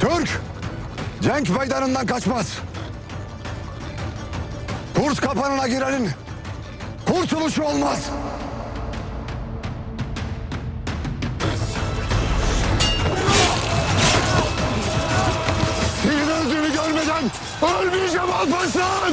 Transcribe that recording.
Türk, Cenk meydanından kaçmaz. Kurt kapanına girenin kurtuluşu olmaz. Senin öldüğünü görmeden ölmeyeceğim Alparslan!